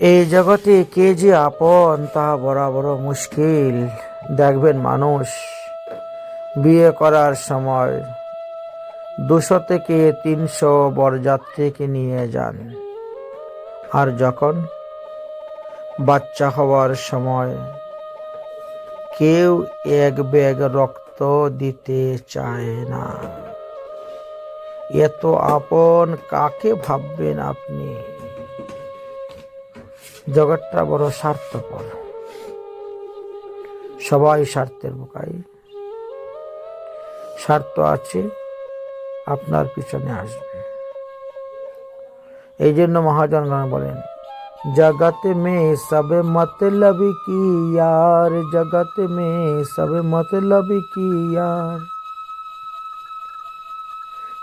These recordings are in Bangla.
এই জগতে কে যে আপন তা বরাবর মুশকিল, দেখবেন মানুষ বিয়ে করার সময় দুশো থেকে তিনশো বরযাত্রীকে নিয়ে যান। আর যখন বাচ্চা হওয়ার সময় কেউ এক ব্যাগ রক্ত দিতে চায় না। এত আপন কাকে ভাববেন আপনি? জগৎটা বড় স্বার্থপর। সবাই স্বার্থের বোকাই। স্বার্থ আছে, আপনার পিছনে আসবে। এই জন্য মহাজন বলেন, জগত মে সবে মতলব কি, আর জগত মে সবে মতলব কি, আর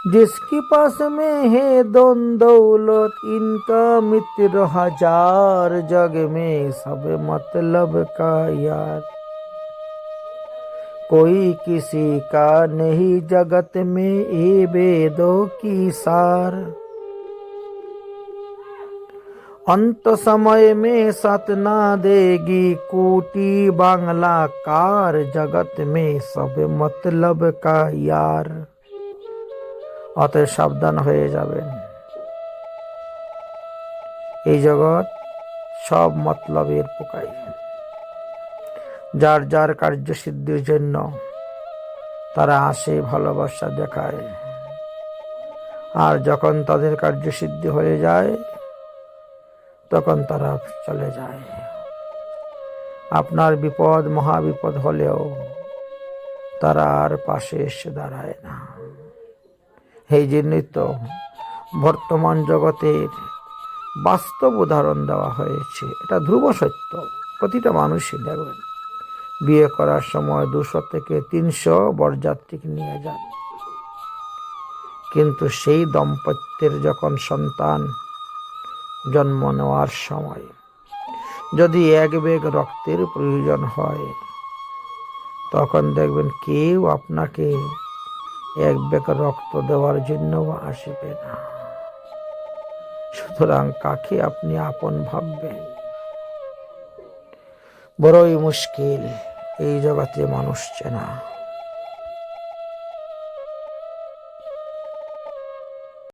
जिसके पास में है दोन दौलत, इनका मित्र हज़ार जग में, सब मतलब का यार। कोई किसी का नहीं जगत में ये वेदों की सार। अंत समय में सतना देगी कोटी बांग्ला कार जगत में सब मतलब का यार। অতএব সাবধান হয়ে যাবেন। এই জগৎ সব মতলবের পোকাই যার যার কার্যসিদ্ধির জন্য তারা আসে, ভালোবাসা দেখায়। আর যখন তাদের কার্যসিদ্ধি হয়ে যায়, তখন তারা চলে যায়। আপনার বিপদ, মহাবিপদ হলেও তারা আর পাশে এসে দাঁড়ায় না। এই জন্যই তো বর্তমান জগতের বাস্তব উদাহরণ দেওয়া হয়েছে। এটা ধ্রুব সত্য, প্রতিটা মানুষই দেখবেন। বিয়ে করার সময় দুশো থেকে তিনশো বরযাত্রীকে নিয়ে যান। কিন্তু সেই দম্পত্যের যখন সন্তান জন্ম নেওয়ার সময় যদি এক বেগ রক্তের প্রয়োজন হয়, তখন দেখবেন কেউ আপনাকে এক বেকার রক্ত দেওয়ার জন্য আসবে না। সুতরাং কাকে আপনি আপন ভাববেন? বড়ই মুশকিল এই জগতে মানুষ চেনা।